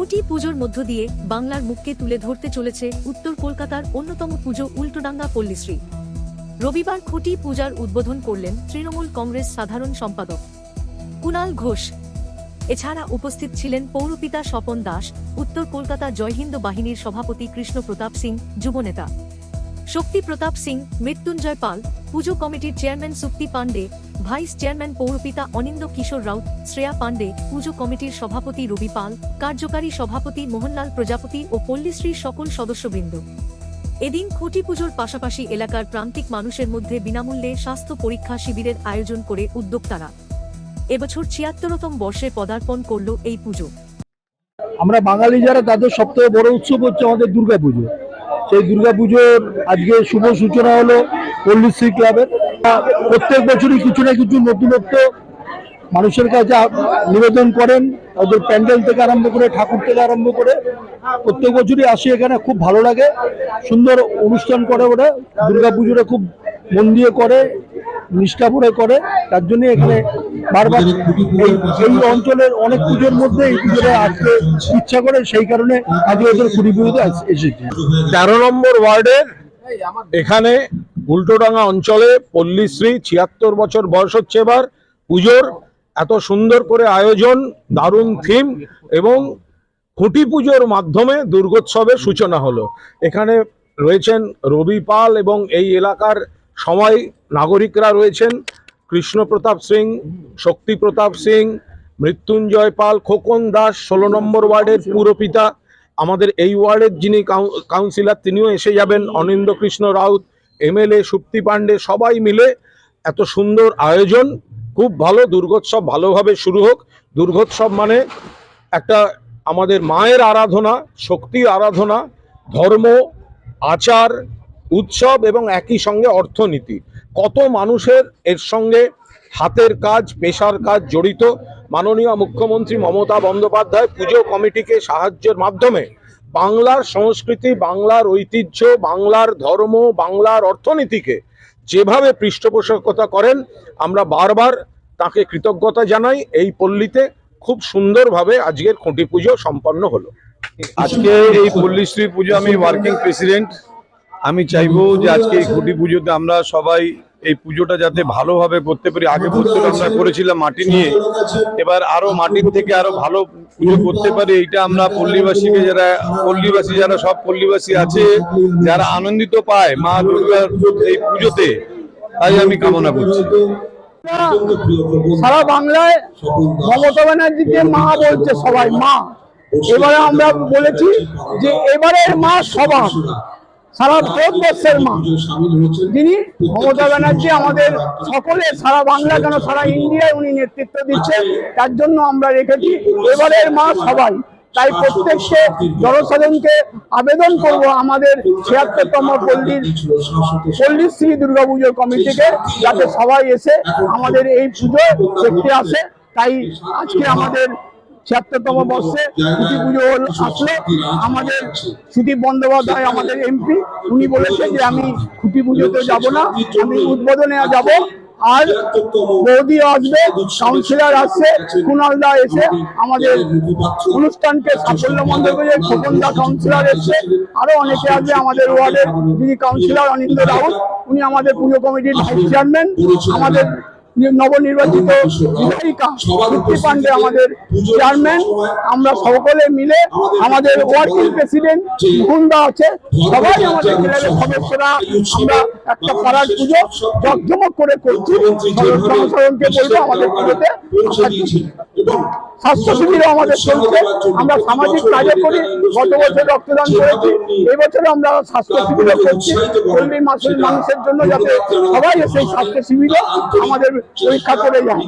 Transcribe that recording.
খুঁটি পুজোর মধ্য দিয়ে বাংলার মুখকে তুলে ধরতে চলেছে উত্তর কলকাতার অন্যতম পুজো উল্টোডাঙ্গা পল্লীশ্রী। রবিবার খুঁটি পূজার উদ্বোধন করলেন তৃণমূল কংগ্রেস সাধারণ সম্পাদক কুনাল ঘোষ। এছাড়া উপস্থিত ছিলেন পৌরপিতা স্বপন দাস, উত্তর কলকাতা জয়হিন্দ বাহিনীর সভাপতি কৃষ্ণ প্রতাপ সিং, যুবনেতা। শক্তি প্রতাপ সিং, মৃত্যুঞ্জয় পাল, পুজো কমিটির chairman Sukti Pandey, vice chairman পৌরপিতা অনিন্দ কিশোর রাউত, শ্রেয়া পাণ্ডে, পুজো কমিটির সভাপতি রবি পাল, কার্যকারী সভাপতি মোহনলাল প্রজাপতি ও পল্লীশ্রীর সকল সদস্যবৃন্দ। এদিন খুঁটি পুজোর পাশাপাশি এলাকার প্রান্তিক মানুষের মধ্যে বিনামূল্যে স্বাস্থ্য পরীক্ষা শিবিরের আয়োজন করে উদ্যোক্তারা। এবছর ছিয়াত্তরতম বর্ষে পদার্পণ করল এই পুজো। আমরা বাঙালি যারা, তাদের সবথেকে বড় উৎসব হচ্ছে আমাদের দুর্গাপুজো। সেই দুর্গাপুজোর আজকে শুভ সূচনা হলো পল্লীশ্রী ক্লাবের। প্রত্যেক বছরই কিছু না কিছু নতুনত্ব মানুষের কাছে নিবেদন করেন, ওদের প্যান্ডেল থেকে আরম্ভ করে, ঠাকুর থেকে আরম্ভ করে। প্রত্যেক বছরই আসি এখানে, খুব ভালো লাগে। সুন্দর অনুষ্ঠান করে ওরা। দুর্গাপুজোটা খুব মন দিয়ে করে, নিষ্ঠা ভরে করে। তার জন্য এখানে বারবার এই অঞ্চলের অনেক পুজোর মধ্যে এই পুজোটা আসতে ইচ্ছা করে, সেই কারণে আজকে ওদের কুড়ি পুজোতে তেরো নম্বর ওয়ার্ডের এখানে উল্টোডাঙ্গা অঞ্চলে পল্লীশ্রী ছিয়াত্তর বছর বয়স হচ্ছে এবার। পুজোর এত সুন্দর করে আয়োজন, দারুণ থিম এবং খুঁটি পুজোর মাধ্যমে দুর্গোৎসবের সূচনা হলো। এখানে রয়েছেন রবি পাল এবং এই এলাকার সময় নাগরিকরা রয়েছেন। কৃষ্ণ প্রতাপ সিং শক্তি প্রতাপ সিং, মৃত্যুঞ্জয় পাল, খোকন দাস, ষোলো নম্বর ওয়ার্ডের পুরপিতা। আমাদের এই ওয়ার্ডের যিনি কাউ- কাউন্সিলর, তিনিও এসে যাবেন। অনিন্দ কৃষ্ণ রাউত এমএলএ সুপ্তি পাণ্ডে, সবাই মিলে এত সুন্দর আয়োজন। খুব ভালো দুর্গোৎসব ভালোভাবে শুরু হোক। দুর্গোৎসব মানে একটা আমাদের মায়ের আরাধনা শক্তির আরাধনা, ধর্ম, আচার, উৎসব এবং একই সঙ্গে অর্থনীতি। কত মানুষের এর সঙ্গে হাতের কাজ, পেশার কাজ জড়িত? মাননীয় মুখ্যমন্ত্রী মমতা বন্দ্যোপাধ্যায় পুজো কমিটিকে সাহায্যের মাধ্যমে বাংলার সংস্কৃতি, বাংলার ঐতিহ্য, বাংলার ধর্ম, বাংলার অর্থনীতিকে যেভাবে পৃষ্ঠপোষকতা করেন, আমরা বারবার তাকে কৃতজ্ঞতা জানাই। এই পল্লীতে খুব সুন্দরভাবে আজকের খুঁটি পুজো সম্পন্ন হলো। আজকে এই পল্লীশ্রী পুজো আমি ওয়ার্কিং প্রেসিডেন্ট আমি চাইব যে আজকে এই খুঁটি পুজোতে আমরা সবাই এই পুজোটা যাতে ভালোভাবে করতে পারি। আগে বছর আমরা করেছিলাম মাটি নিয়ে। এবার আরও মাটির থেকে আরও ভালো পুজো করতে পারি, এইটা আমরা পল্লীবাসীকে যারা, পল্লীবাসী যারা, সব পল্লীবাসী আছে, যারা আনন্দিত পায় মা দুর্গার এই পুজোতে, তাই আমি কামনা করছি। সারা বাংলায় মমতা ব্যানার্জিকে মা বলছে সবাই, মা। এবারে আমরা বলেছি যে এবারের মা সবার। সারা ভারতবর্ষের মা। যিনি মমতা ব্যানার্জি আমাদের সকলে, সারা বাংলা কেন সারা ইন্ডিয়ায় উনি নেতৃত্ব দিচ্ছেন, তার জন্য আমরা রেখেছি। এবারের মা সবাই। তাই প্রত্যেককে জনসাধারণকে আবেদন করব আমাদের ছিয়াত্তরতম পল্লীর পল্লী শ্রী দুর্গা দুর্গাপুজোর কমিটিকে, যাতে সবাই এসে আমাদের এই পুজো দেখতে আসে। তাই আজকে আমাদের ছিয়াত্তরতম বর্ষে খুঁটি পুজো আসলো আমাদের সুদীপ বন্দ্যোপাধ্যায় আমাদের এমপি উনি বলেছে যে আমি খুঁটি পুজোতে যাব না আমি উদ্বোধনে যাব। আর বৌদি আসবে কাউন্সিলর আসছে কুণাল দা এসে আমাদের অনুষ্ঠানকে সাফল্যমণ্ডিত করে খোকন দা কাউন্সিলর এসছে। আরও অনেকে আসবে আমাদের ওয়ার্ডের যিনি কাউন্সিলর অনিন্দ রাউত উনি আমাদের পুজো কমিটির ভাইস চেয়ারম্যান আমাদের নবনির্বাচিত বিধায়িকা পাণ্ডে আমাদের চেয়ারম্যান আমরা সকলে মিলে আমাদের ওয়ার্কিং প্রেসিডেন্ট মুকুন্দা আছে। সবাই আমাদের ক্লাবের সদস্যরা আমরা একটা পাড়ার পুজো জকজমক করে করছি। জনসাধারণকে বলব আমাদের পুজোতে। স্বাস্থ্য শিবিরও আমাদের চলছে। আমরা সামাজিক কাজও করি গত বছর রক্তদান করেছি। এবছর আমরা স্বাস্থ্য শিবিরও করছি। পল্লী মাসের মানুষের জন্য যাতে সবাই সেই স্বাস্থ্য শিবিরে আমাদের পরীক্ষা করে যায়।